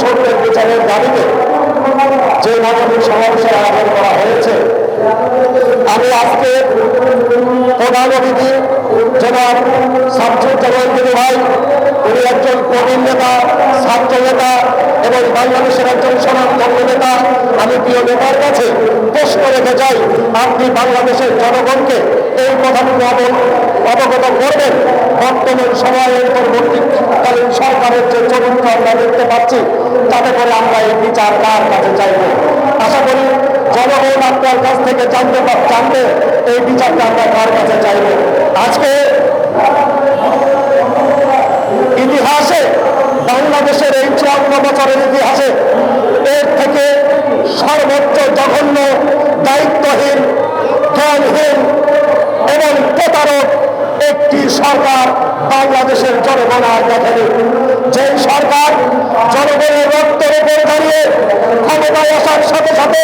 শেখ বিচারের দাবিতে যে মানবিক সমাবেশের আয়োজন করা হয়েছে, আমি আজকে প্রধান জনাব শামসুজ্জামান বিনু ভাই, উনি একজন প্রবীণ নেতা, ছাত্র নেতা এবং বাংলাদেশের একজন সনাতন নেতা। আমি প্রিয় নেতার কাছে প্রশ্ন রেখে যাই, আপনি বাংলাদেশের জনগণকে এই কথাটুকু অব- অবগত করবেন বর্তমান সময়ের পরবর্তীকালীন সরকারের যে চরিত্র আমরা দেখতে পাচ্ছি, তাতে করে আমরা এই বিচার কার কাছে চাইব? আশা করি জনগণ আপনার কাছ থেকে জানতে জানবে এই বিচারটা আমরা কার কাছে চাইব। আজকে ইতিহাসে বাংলাদেশের এই চুয়ান্ন বছরের ইতিহাসে এর থেকে সর্বোচ্চ জঘন্য দায়িত্বহীন জ্ঞানহীন এবং প্রতারক একটি সরকার যে সরকার জনগণের রক্তের উপর দাঁড়িয়ে ক্ষমতায় আসার সাথে সাথে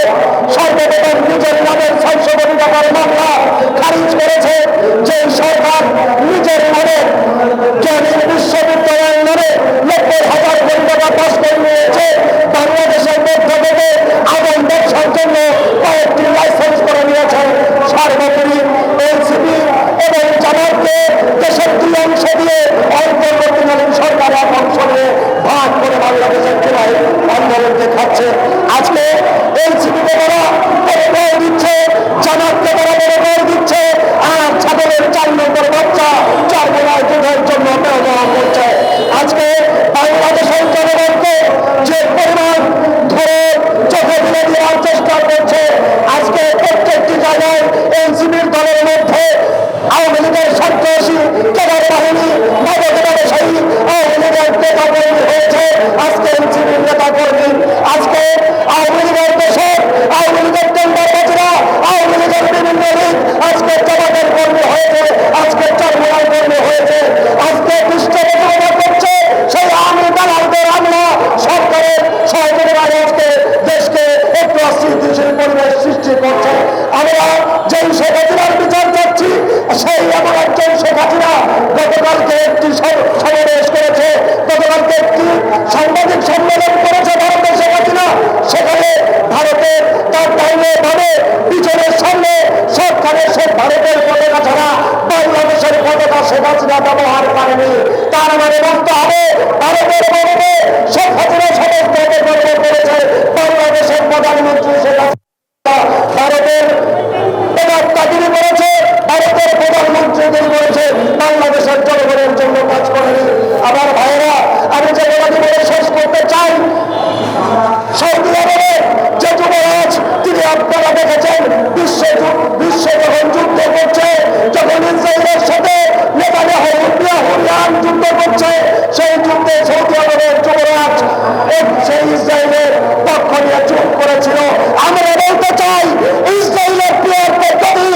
সর্বপ্রথম নিজের নামের সৃষ্টি করছে। আমরা যেই শেখ হাসিনার বিচার চাচ্ছি, সেই এমন একজন শেখ হাসিনা গতকালকে একটি সম- সমাবেশ করেছে। গতকালকে একটি সাংবাদিক সম্মেলন করেছে ভারতের তার ডাইনে ভাবে পিছনের সামনে সবখানে সে ভারতের পতাকা ছাড়া বাংলাদেশের পতাকা শেখ হাসিনা ব্যবহার করেনি। তার মানে বলতে হবে ভারতের গর্বে শেখ হাসিনা সমস্ত গর্ব করেছে বাংলাদেশের প্রধানমন্ত্রী শেখ হাসিনা ভারতের প্রধানমন্ত্রী করেছে ভারতের প্রধানমন্ত্রীদের করেছে বাংলাদেশের জনগণের জন্য কাজ করেনি আমার ভাইয়েরা আমি যে কথাটি বলে শেষ করতে চাই সৌদি আরবের যে যুবরাজ তিনি আপনারা দেখেছেন বিশ্ব যু- বিশ্ব যখন যুদ্ধ করছে যখন ইসরায়েলের সাথে নেতানিয়াহু ইরান যুদ্ধ করছে সেই যুদ্ধে সৌদি আরবের যুবরাজ এক- সেই ইসরায়েলের পক্ষ নিয়ে চুপ করেছিল আমরা বলতে চাই ইসরায়েলের প্রিয় পদ্ধতি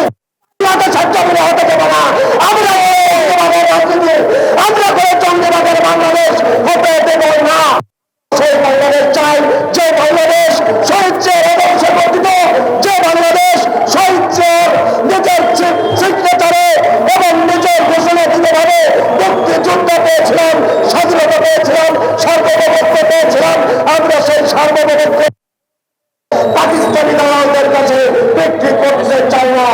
বাংলাদেশ জঙ্গিরা হতে দেবো না আমরা জঙ্গিবাদের রাজনীতি আমরা করে জঙ্গিবাদের বাংলাদেশ হতে দেব না সেই বাংলাদেশ চাই যে বাংলাদেশ শহীদের অবশ্যই গঠিত যে বাংলাদেশ শহীদের নিজের সিগনেচারে এবং নিজের ঘোষণা দিতে ভাবে মুক্তিযুদ্ধ পেয়েছিলাম স্বাধীনতা পেয়েছিলাম সার্বভৌমত্ব পেয়েছিলাম আমরা সেই সার্বভৌমত্ব পাকিস্তানি দালালদের কাছে, বিক্রি করতে চাই না।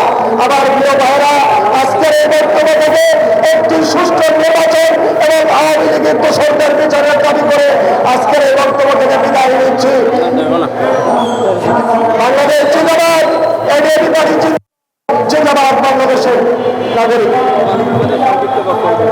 আবার প্রিয় ভাইরা এবং আওয়ামী লীগের দোষরদের বিচারের দাবি করে আজকের এই বক্তব্য থেকে বিদায় নিচ্ছি। বাংলাদেশ জিন্দাবাদ এডিএবি পার্টি জিন্দাবাদ বাংলাদেশের নাগরিক।